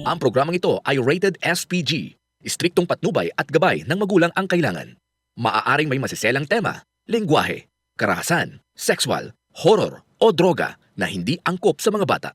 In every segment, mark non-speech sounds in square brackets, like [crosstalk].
Ang programang ito ay rated SPG. Istriktong patnubay at gabay ng magulang ang kailangan. Maaaring may masiselang tema, lengguwahe, karahasan, sexual, horror o droga na hindi angkop sa mga bata.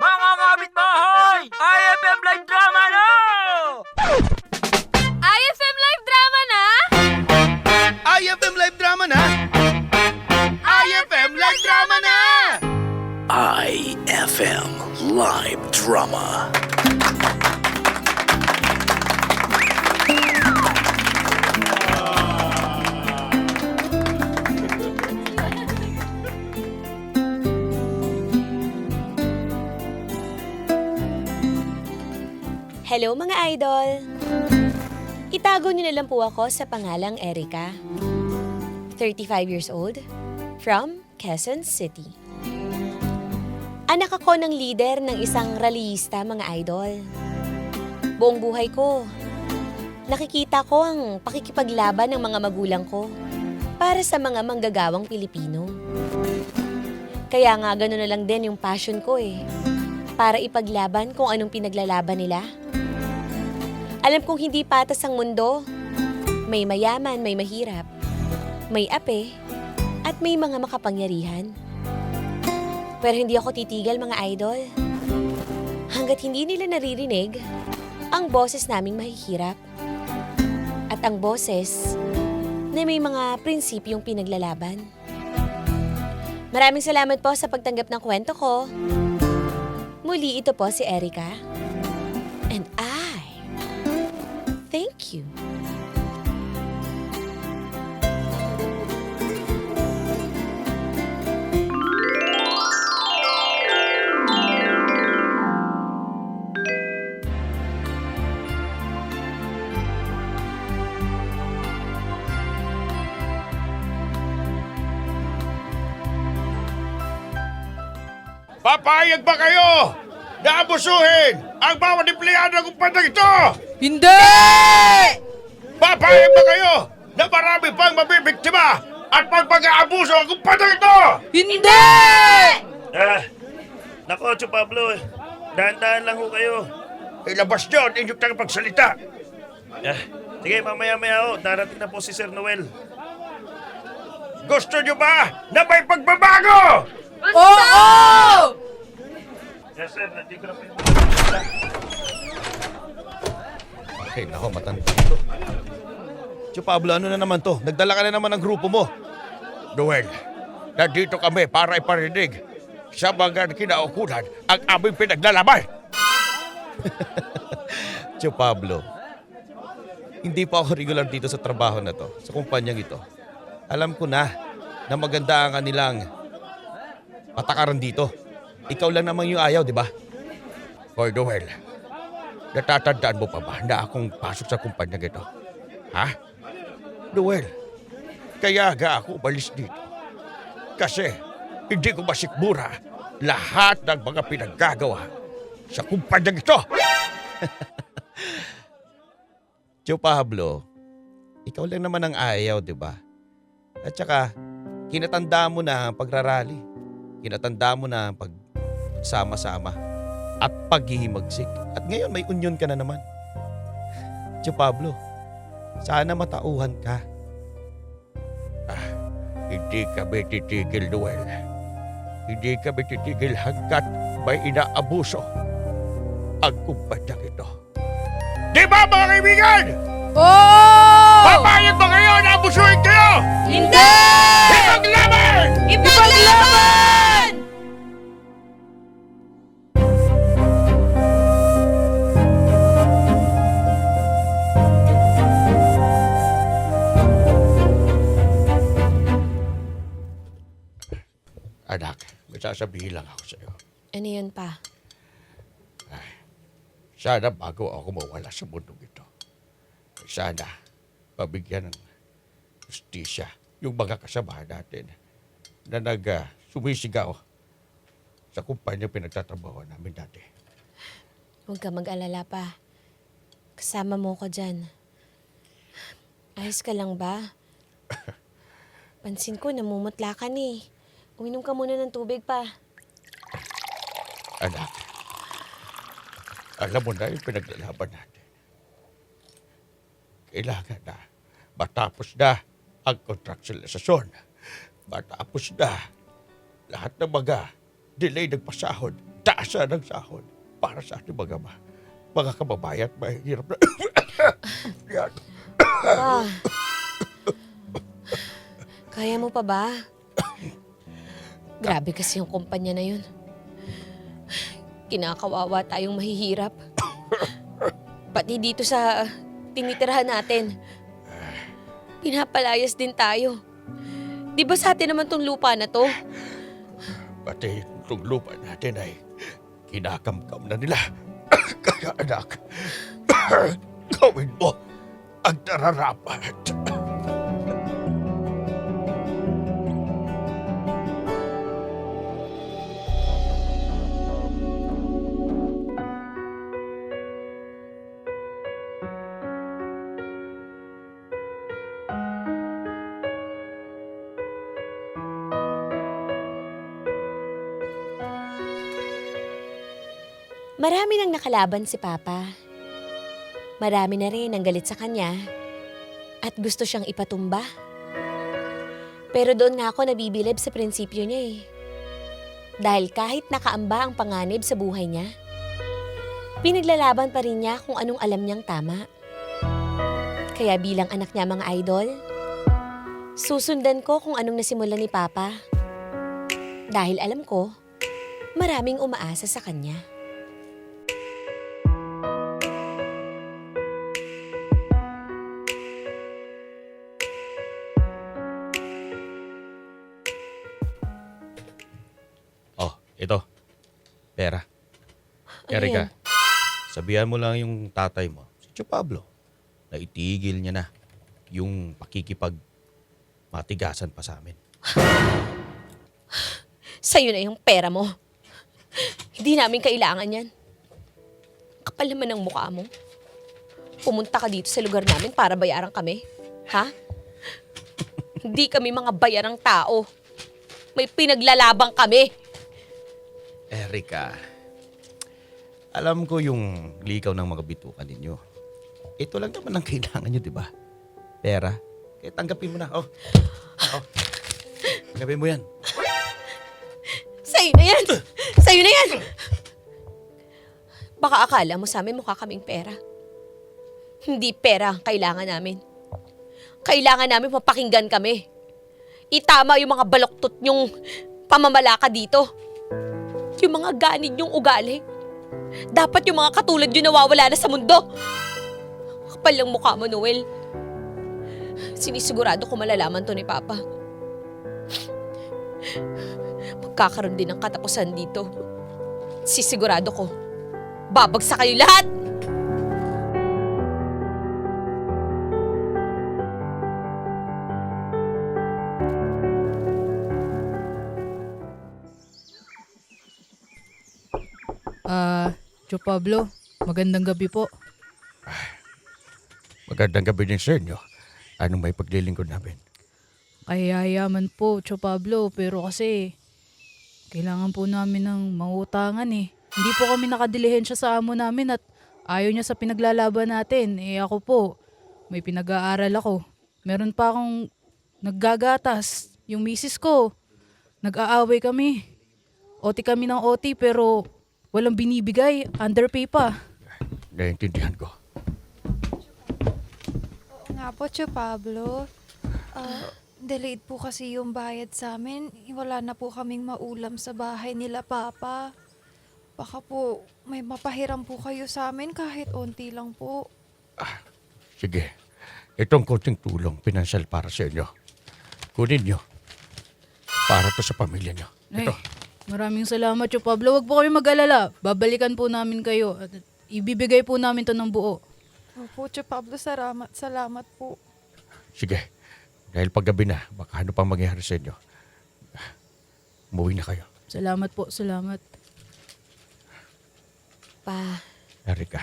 Mga kapitbahay! IFM Live Drama na! IFM Live Drama na? IFM Live Drama na! IFM Live Drama na! IFM Live Drama. Hello mga idol! Itago niyo na lang po ako sa pangalang Erica. 35 years old, from Quezon City. Anak ako ng leader ng isang rallyista mga idol. Buong buhay ko, nakikita ko ang pakikipaglaban ng mga magulang ko para sa mga manggagawang Pilipino. Kaya nga gano'n na lang din yung passion ko eh para ipaglaban kung anong pinaglalaban nila. Alam kong hindi patas ang mundo. May mayaman, may mahirap. May ape, at may mga makapangyarihan. Pero hindi ako titigil mga idol. Hanggat hindi nila naririnig ang boses naming mahihirap. At ang boses na may mga prinsipyong pinaglalaban. Maraming salamat po sa pagtanggap ng kwento ko. Muli ito po si Erica. Papayag ba kayo na abusuhin ang bawat empleyado ng kumpanya ito? Hindi! Papayag ba kayo na marami pang mabibiktima at pagpag-aabuso ang kumpanya ito? Hindi! Ah, nako, Chu Pablo, eh. dahan-dahan lang ho kayo. Ilabas nyo ang inyong tagapagsalita. Ah, sige, mamaya-maya ho, darating na po si Sir Noel. Gusto nyo ba na may pagbabago? Oo! Yes, sir, nandito na po yung... Ay, nako, matanda to. Tio Pablo, ano na naman to? Nagdala ka na naman ng grupo mo. Noel, nandito kami para iparinig sa mga kinaukulan ang aming pinaglalaban. [laughs] Tio Pablo, hindi pa ako regular dito sa trabaho na to, sa kumpanyang ito. Alam ko na na maganda ang kanilang patakaran dito. Ikaw lang naman yung ayaw, di ba? Noel, natatandaan mo pa ba na akong pasok sa kumpanya ito? Ha? Noel, kaya ga ako umalis dito. Kasi hindi ko masikmura lahat ng mga pinaggagawa sa kumpanya ito. [laughs] Tio Pablo, ikaw lang naman ang ayaw, di ba? At saka, kinatanda mo na ang pagrarally. Kinatanda mo na ang pagsama-sama at paghihimagsik. At ngayon may union ka na naman. Tio Pablo, sana matauhan ka. Hindi kami titigil, Noel. Hindi kami titigil hanggat may inaabuso ang kumpanya ito. Di ba, mga kaibigan? Oo! Papayag ba kayo na abusuhin kayo? Hindi! Ipaglaban! Ipaglaban! Anak, sasabihin lang ako sa iyo. Ano yun pa? Sana bago ako mawala sa mundong ito, sana pabigyan ng justisya yung mga kasamahan natin na nag ah, sumisigaw sa kumpanya pinagtatrabaho namin dati. Huwag ka mag-alala pa. Kasama mo ko dyan. Ayos ka lang ba? [laughs] Pansin ko, namumutla ka ni. Uminom ka muna ng tubig pa. Anak, Alam mo na yung pinaglalaban natin. Kailangan na matapos na ang kontraktualisasyon. Matapos na lahat ng mga delay ng pasahod, taasan ng sahod para sa ating mga ma- mga kababayan at mahirap na. [coughs] Yan. Pa. Kaya mo pa ba? Grabe kasi yung kumpanya na yun. Kinakawawa tayong mahihirap. Pati dito sa tinitirahan natin. Pinapalayas din tayo. Di ba sa atin naman tong lupa na to? Pati itong lupa natin ay kinakamkam na nila. Kaya anak, [coughs] gawin mo ang nararapat. Marami nang nakalaban si Papa. Marami na rin ang galit sa kanya at gusto siyang ipatumba. Pero doon nga ako nabibilib sa prinsipyo niya eh. Dahil kahit nakaamba ang panganib sa buhay niya, pinaglalaban pa rin niya kung anong alam niyang tama. Kaya bilang anak niya mga idol, susundan ko kung anong nasimulan ni Papa. Dahil alam ko, maraming umaasa sa kanya. Pera. Erika, sabihan mo lang yung tatay mo, si Tio Pablo, na itigil niya na yung pakikipag matigasan pa sa amin. [sighs] Sa'yo na yung pera mo. Hindi namin kailangan yan. Kapal naman ng mukha mo. Pumunta ka dito sa lugar namin para bayaran kami. Ha? [laughs] Hindi kami mga bayarang tao. May pinaglalabang kami. Erika, alam ko yung likaw ng mga bitukan ninyo. Ito lang naman ang [laughs] kailangan nyo, di ba? Pera. Kaya tanggapin mo na. Oh. Oh. Tanggapin mo yan. Sa'yo na yan! Sa'yo na yan! Baka akala mo sa amin mukha kaming pera. Hindi pera ang kailangan namin. Kailangan namin mapakinggan kami. Itama yung mga baloktot nyong pamamalaka dito. Yung mga ganid yung ugali. Dapat yung mga katulad yung nawawala na sa mundo. Kapal lang mukha mo, Noel. Sinisigurado ko malalaman to ni Papa. Magkakaroon din ng katapusan dito. Sisigurado ko, babagsak kayo lahat! Ah, Tio Pablo, magandang gabi po. Magandang gabi din sa inyo. Anong may paglilingkod namin? Kayayaman po, Tio Pablo, pero kasi kailangan po namin ng mangutangan eh. Hindi po kami nakadilihensya sa amo namin at ayaw niya sa pinaglalaban natin. Eh ako po, may pinag-aaral ako. Meron pa akong naggagatas. Yung misis ko, nag-aaway kami. OT kami ng OT pero walang binibigay. Underpay pa. Naiintindihan ko. Nga po, Tio Pablo. Ah, delayed po kasi yung bayad sa amin. Wala na po kaming maulam sa bahay nila, Papa. Baka po may mapahiram po kayo sa amin kahit onti lang po. Sige. Itong konting tulong, pinansyal para sa inyo. Kunin nyo. Para to sa pamilya nyo. Ay, Ito. Maraming salamat, Tio Pablo. Huwag po kayo mag-alala. Babalikan po namin kayo. At ibibigay po namin to ng buo. Opo, Tio Pablo, salamat, salamat po. Sige. Dahil paggabi na, baka ano pang mangyari sa inyo. Umuwi na kayo. Salamat po, salamat. Pa, Erika,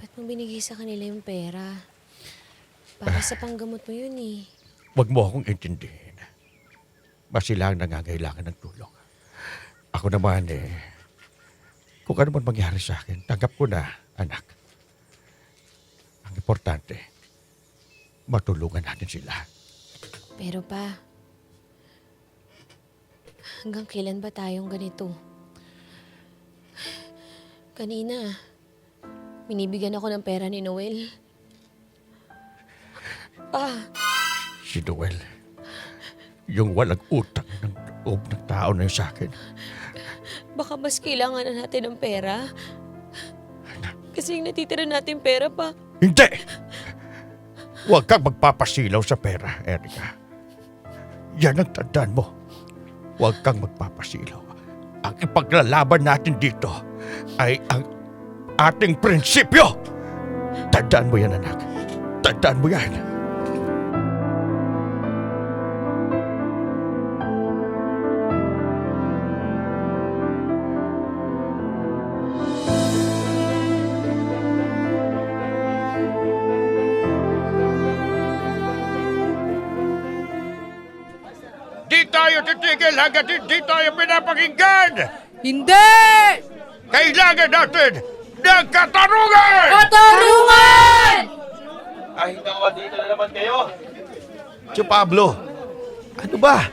ba't mo binigay sa kanila yung pera? Para sa panggamot mo yun eh. wag mo akong intindihin. Mas sila ang nangangailangan ng tulong. Ako naman eh, Kung ano man mangyari sa akin, tanggap ko na, anak. Ang importante, matulungan natin sila. Pero pa, hanggang kailan ba tayong ganito? Kanina, minibigyan ako ng pera ni Noel. Pa, Si Noel, yung walang utang ng loob ng tao na yun sa akin. Baka mas kailangan na natin ng pera. Kasi yung natitira natin pera pa. Hindi! Huwag kang magpapasilaw sa pera, Erika. Yan ang tandaan mo. Huwag kang magpapasilaw. Ang ipaglalaban natin dito ay ang ating prinsipyo. Tandaan mo yan, anak. Tandaan mo yan. Di tayo titigil hanggat hindi tayo pinapakinggan! Hindi! Kailangan natin ng katarungan! Katarungan! Ay, naku, dito na naman kayo. Tio Pablo, ano ba?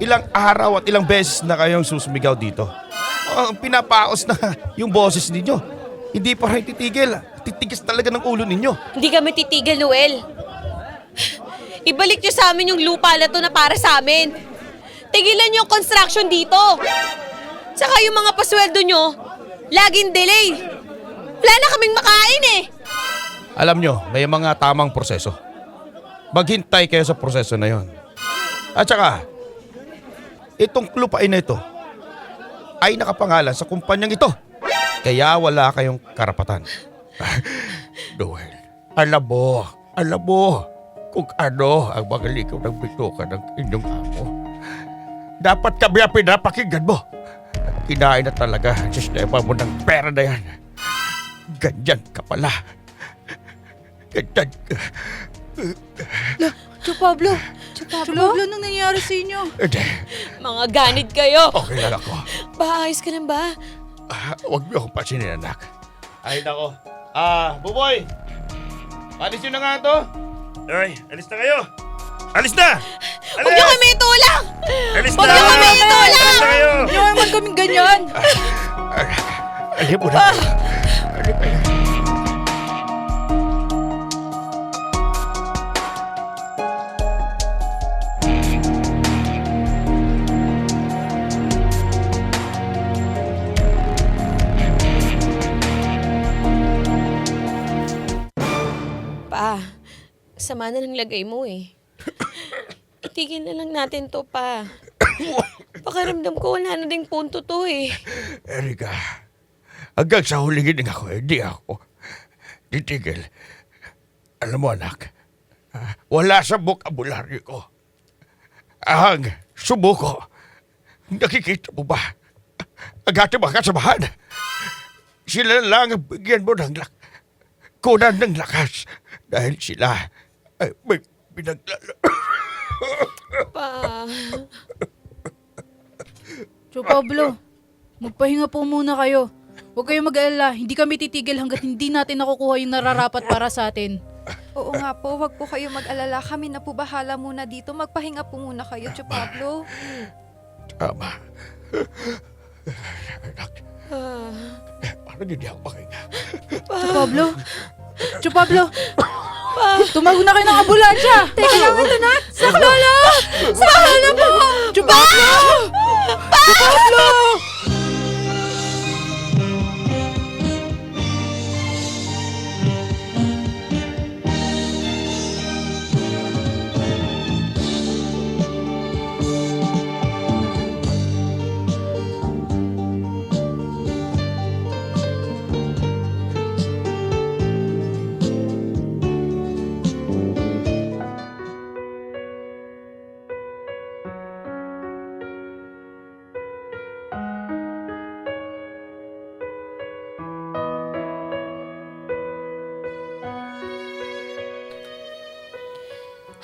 Ilang araw at ilang beses na kayong susumigaw dito. Oh, pinapaos na yung boses ninyo. Hindi pa rin titigil. Titigis talaga ng ulo ninyo. Hindi kami titigil, Noel. Ibalik niyo sa amin yung lupa na to na para sa amin. Tigilan yung construction dito. Saka yung mga pasweldo niyo, laging delay. Wala na kaming makain eh. Alam nyo, may mga tamang proseso. Maghintay kayo sa proseso na yon. At saka, itong lupain na ito ay nakapangalan sa kumpanyang ito. Kaya wala kayong karapatan. [laughs] Noel, alam mo, alam mo kung ano ang mga ligaw ng bituka ng inyong amo. Dapat kami ang pinapakinggan mo. Kinain na talaga ang sistema mo ng pera na yan. Ganyan ka pala. Ganyan ka. Tio Pablo! Tio Pablo? anong nangyari sa inyo? Hindi, Mga ganid kayo. okay lang ako. Ba, ayos ka lang ba? Ah, huwag mo akong pasinin, anak. Ay, nako. Ah, Buboy! Palis nyo na nga to. Ay, alis na kayo. Alis na! Huwag niyo kami itulak! Alis Huwag niyo kami itulak! Alis na kayo! Hindi naman kaming ganyan! Alim mo na. Mo na. Pa, sama na ng lagay mo eh. Itigil na lang natin to pa. Pakiramdam ko wala na ding punto to eh. Erika, hanggang sa huling hining ako, hindi ako titigil. Alam mo anak, wala sa bokabularyo ko. Ang sumuko, nakikita mo ba? Ang ating mga kasamahan, sila lang ang bigyan mo ng lak kunan ng lakas dahil sila ay may pinaglala. Pa, Tio Pablo, magpahinga po muna kayo. Huwag kayong mag-alala, hindi kami titigil hanggat hindi natin nakukuha yung nararapat para sa atin. Oo nga po, wag po kayo mag-alala. Kami na po bahala muna dito. Magpahinga po muna kayo, Tio Pablo. Tama. Anak, ah, parang hindi ako makahinga. Tio Pablo? Tio Pablo? Tumawag na kayo ng ambulansya! [laughs] Teka lang, ito na! Sa lola! Sa lola po! Pablo! Tio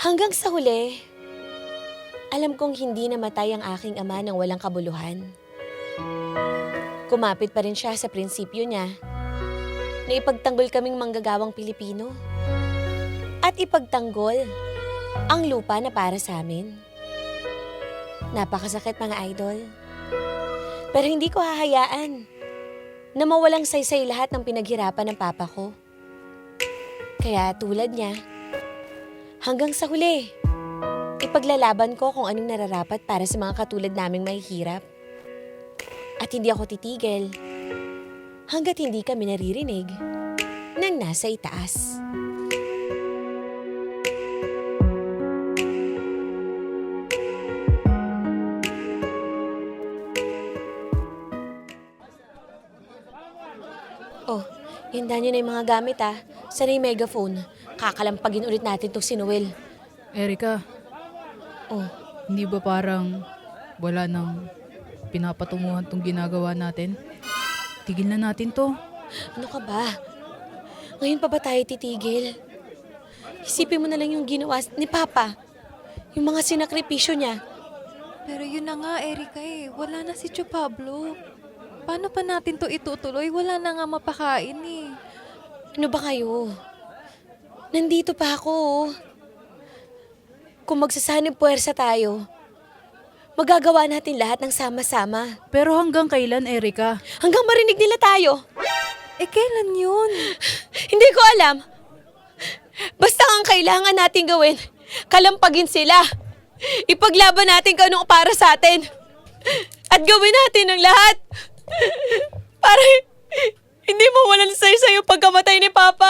hanggang sa huli, alam kong hindi namatay ang aking ama ng walang kabuluhan. Kumapit pa rin siya sa prinsipyo niya na ipagtanggol kaming manggagawang Pilipino at ipagtanggol ang lupa na para sa amin. Napakasakit mga idol. Pero hindi ko hahayaan na mawalang saysay lahat ng pinaghirapan ng papa ko. Kaya tulad niya, hanggang sa huli, ipaglalaban ko kung anong nararapat para sa mga katulad naming mahihirap. At hindi ako titigil hanggat hindi kami naririnig ng nasa itaas. Oh, hinda niyo na yung mga gamit ah. Sana yung megaphone. Kakalampagin ulit natin tong si Noel. Erika, Oh, hindi ba parang wala nang pinapatunguhan tong ginagawa natin? Tigil na natin to. ano ka ba? Ngayon pa ba tayo titigil? Isipin mo na lang yung ginawa ni Papa. Yung mga sinakripisyo niya. Pero yun na nga, Erika eh. Wala na si Tio Pablo. Paano pa natin to itutuloy? Wala na nga mapakain eh. Ano ba kayo? Nandito pa ako. oh. Kung magsasanib puwersa tayo, magagawa natin lahat ng sama-sama. Pero hanggang kailan, Erika? Hanggang marinig nila tayo. Eh, kailan yun? [sighs] Hindi ko alam. Basta ang kailangan natin gawin, kalampagin sila. Ipaglaban natin kung anong para sa atin. At gawin natin ang lahat. [laughs] Para hindi mo walang sayo yung pagkamatay ni Papa.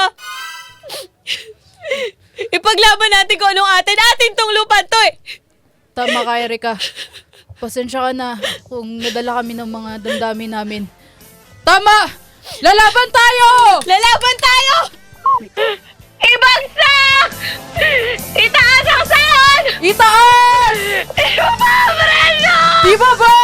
Ipaglaban natin kung anong atin. Atin tong lupa to eh. Tama ka, Erika. Pasensya ka na kung nadala kami ng mga damdamin namin. Tama! Lalaban tayo! Lalaban tayo! Ibagsa! Itaas ang sahod! Itaas! Ibaba ang presyo! Ibaba!